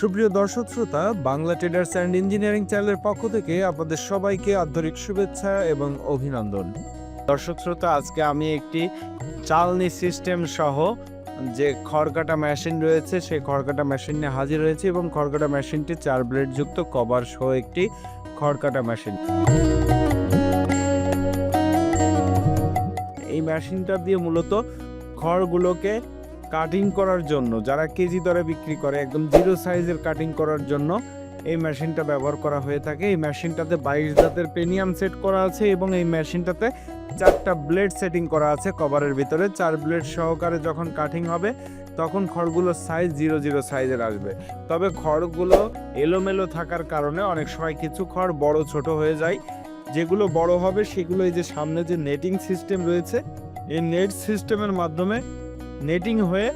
সুপ্রিয় দর্শক শ্রোতা, বাংলা ট্রেডার্স অ্যান্ড ইঞ্জিনিয়ারিং চ্যানেলের পক্ষ থেকে আপনাদের সবাইকে আন্তরিক শুভেচ্ছা এবং অভিনন্দন। দর্শক শ্রোতা, আজকে আমি একটি চালনি সিস্টেম সহ যে খড়কাটা মেশিন রয়েছে, সেই খড়কাটা মেশিন নিয়ে হাজির হয়েছে এবং খড়কাটা মেশিনটি চার ব্লেড যুক্ত কভার সহ একটি খড়কাটা মেশিন এই মেশিনটা দিয়ে মূলত খড়গুলোকে কাটিং করার জন্য, যারা কেজি দরে বিক্রি করে, একদম জিরো সাইজের কাটিং করার জন্য এই মেশিনটা ব্যবহার করা হয়ে থাকে। এই মেশিনটাতে বাইশ জাতের পেনিয়াম সেট করা আছে এবং এই মেশিনটাতে চারটা ব্লেড সেটিং করা আছে কভারের ভিতরে। চার ব্লেড সহকারে যখন কাটিং হবে, তখন খড়গুলোর সাইজ জিরো জিরো সাইজের আসবে। তবে খড়গুলো এলোমেলো থাকার কারণে অনেক সময় কিছু খড় বড় ছোট হয়ে যায়। যেগুলো বড় হবে, সেগুলো এই যে সামনে যে নেটিং সিস্টেম রয়েছে, এই নেট সিস্টেমের মাধ্যমে নেটিং হয়ে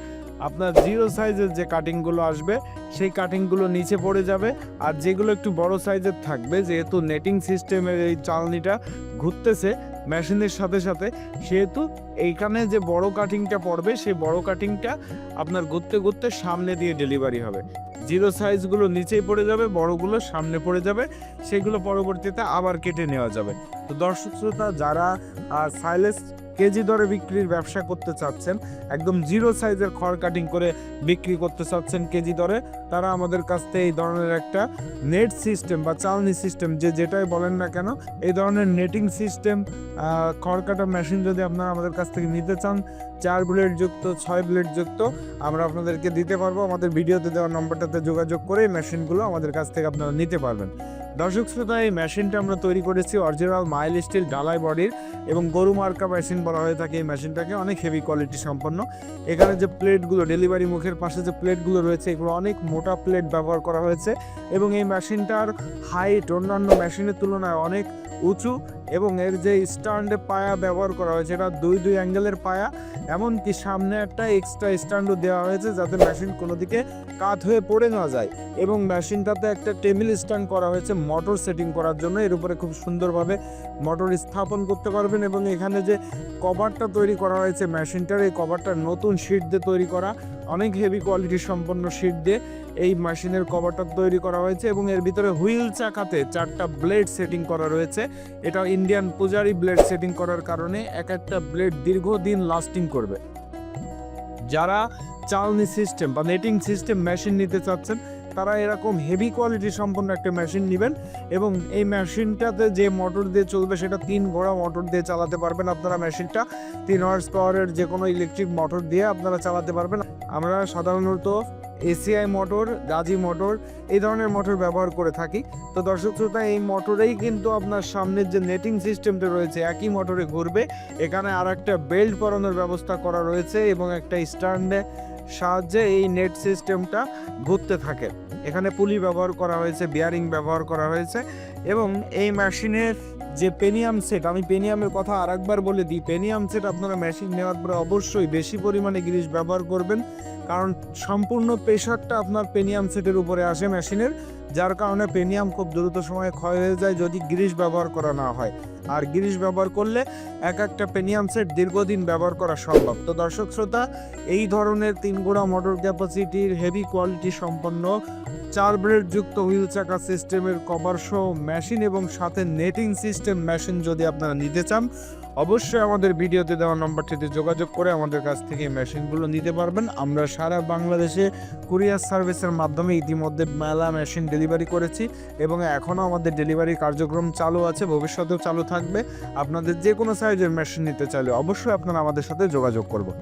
আপনার জিরো সাইজের যে কাটিংগুলো আসবে, সেই কাটিংগুলো নিচে পড়ে যাবে। আর যেগুলো একটু বড় সাইজের থাকবে, যেহেতু নেটিং সিস্টেমের এই চালনিটা ঘুরতেছে মেশিনের সাথে সাথে, সেহেতু এইখানে যে বড় কাটিংটা পড়বে, সেই বড় কাটিংটা আপনার ঘুরতে ঘুরতে সামনে দিয়ে ডেলিভারি হবে। জিরো সাইজগুলো নিচেই পড়ে যাবে, বড়গুলো সামনে পড়ে যাবে, সেগুলো পরবর্তীতে আবার কেটে নেওয়া যাবে। তো দর্শক শ্রোতা, যারা সাইলেস কেজি দরে বিক্রির ব্যবসা করতে চাচ্ছেন, একদম জিরো সাইজের খড় কাটিং করে বিক্রি করতে চাচ্ছেন কেজি দরে, তারা আমাদের কাছ থেকে এই ধরনের একটা নেট সিস্টেম বা চালনি সিস্টেম, যে যেটাই বলেন না কেন, এই ধরনের নেটিং সিস্টেম খড় কাটা মেশিন যদি আপনারা আমাদের কাছ থেকে নিতে চান, চার ব্লেড যুক্ত, ছয় ব্লেড যুক্ত, আমরা আপনাদেরকে দিতে পারব। আমাদের ভিডিওতে দেওয়ার দেওয়া নম্বরটাতে যোগাযোগ করে মেশিনগুলো আমাদের কাছ থেকে আপনারা নিতে পারবেন। দর্শক শ্রোতা, এই মেশিনটা আমরা তৈরি করেছি অরিজিনাল মাইল স্টিল ডালাই বডির এবং গরু মার্কা মেশিন বলা হয়ে থাকে এই মেশিনটাকে। অনেক হেভি কোয়ালিটি সম্পন্ন। এখানে যে প্লেটগুলো ডেলিভারি মুখের পাশে যে প্লেটগুলো রয়েছে, এগুলো অনেক মোটা প্লেট ব্যবহার করা হয়েছে এবং এই মেশিনটার হাইট অন্যান্য মেশিনের তুলনায় অনেক উঁচু এবং এর যে স্ট্যান্ডে পায়া ব্যবহার করা হয়েছে, এটা দুই দুই অ্যাঙ্গেলের পায়া, এমনকি সামনে একটা এক্সট্রা স্ট্যান্ডও দেওয়া হয়েছে যাতে মেশিন কোনো দিকে কাত হয়ে পড়ে না যায়। এবং মেশিনটাতে একটা টেবিল স্ট্যান্ড করা হয়েছে মোটর সেটিং করার জন্য। এর উপরে খুব সুন্দরভাবে মোটর স্থাপন করতে পারবেন এবং এখানে যে কভারটা তৈরি করা হয়েছে মেশিনটার এই কভারটা নতুন শিট দিয়ে তৈরি করা, অনেক হেভি কোয়ালিটি সম্পন্ন শিট দিয়ে এই মেশিনের কভারটা তৈরি করা হয়েছে এবং এর ভিতরে হুইল চাকাতে চারটা ব্লেড সেটিং করা রয়েছে। এটা ইন্ডিয়ান পূজারি ব্লেড সেটিং করার কারণে এক একটা ব্লেড দীর্ঘদিন লাস্টিং করবে। যারা চালনি সিস্টেম বা নেটিং সিস্টেম মেশিন নিতে চাচ্ছেন, তারা এরকম হেভি কোয়ালিটি সম্পন্ন একটা মেশিন নেবেন এবং এই মেশিনটাতে যে মোটর দিয়ে চলবে, সেটা তিন ঘোড়া মোটর দিয়ে চালাতে পারবেন আপনারা মেশিনটা। তিন হর্স পাওয়ারের যে কোনো ইলেকট্রিক মোটর দিয়ে আপনারা চালাতে পারবেন। আমরা সাধারণত এসিআই মোটর গাজি মোটর, এই ধরনের মোটর ব্যবহার করে থাকি। তো দর্শক শ্রোতা, এই মোটরেই কিন্তু আপনার সামনের যে নেটিং সিস্টেমটা রয়েছে, একই মোটরে ঘুরবে। এখানে আর একটা বেল্ট পরানোর ব্যবস্থা করা রয়েছে এবং একটা স্ট্যান্ডে সাহায্যে এই নেট সিস্টেমটা ঘুরতে থাকে। এখানে পুলি ব্যবহার করা হয়েছে বিয়ারিং ব্যবহার করা হয়েছে এবং এই মেশিনের যে পেনিয়াম সেট আমি পেনিয়ামের কথা আরেকবার বলে দিই। পেনিয়াম সেট আপনারা মেশিন নেওয়ার পরে অবশ্যই বেশি পরিমাণে গ্রিস ব্যবহার করবেন। কারণ সম্পূর্ণ প্রেশারটা আপনার পেনিয়াম সেটের উপরে আসে মেশিনের যার কারণে পেনিয়াম খুব দ্রুত সময়ে ক্ষয় হয়ে যায় যদি গ্রিস ব্যবহার করা না হয়। আর গ্রিস ব্যবহার করলে এক একটা পেনিয়াম সেট দীর্ঘদিন ব্যবহার করা সম্ভব। তো দর্শক শ্রোতা, এই ধরনের তিন গোড়া মোটর ক্যাপাসিটির হেভি কোয়ালিটি সম্পন্ন চার ব্লেড যুক্ত হুইল চাকা সিস্টেমের কভার সহ মেশিন এবং সাথে নেটিং সিস্টেম মেশিন যদি আপনারা নিতে চান, অবশ্যই আমাদের ভিডিওতে দেওয়া নম্বরটিতে যোগাযোগ করে আমাদের কাছ থেকে মেশিনগুলো নিতে পারবেন। আমরা সারা বাংলাদেশে কুরিয়ার সার্ভিসের মাধ্যমে ইতিমধ্যে মেলা মেশিন ডেলিভারি করেছি এবং এখনও আমাদের ডেলিভারি কার্যক্রম চালু আছে, ভবিষ্যতেও চালু থাকবে। আপনাদের যে কোনো সাইজের মেশিন নিতে চাইলে অবশ্যই আপনারা আমাদের সাথে যোগাযোগ করবেন।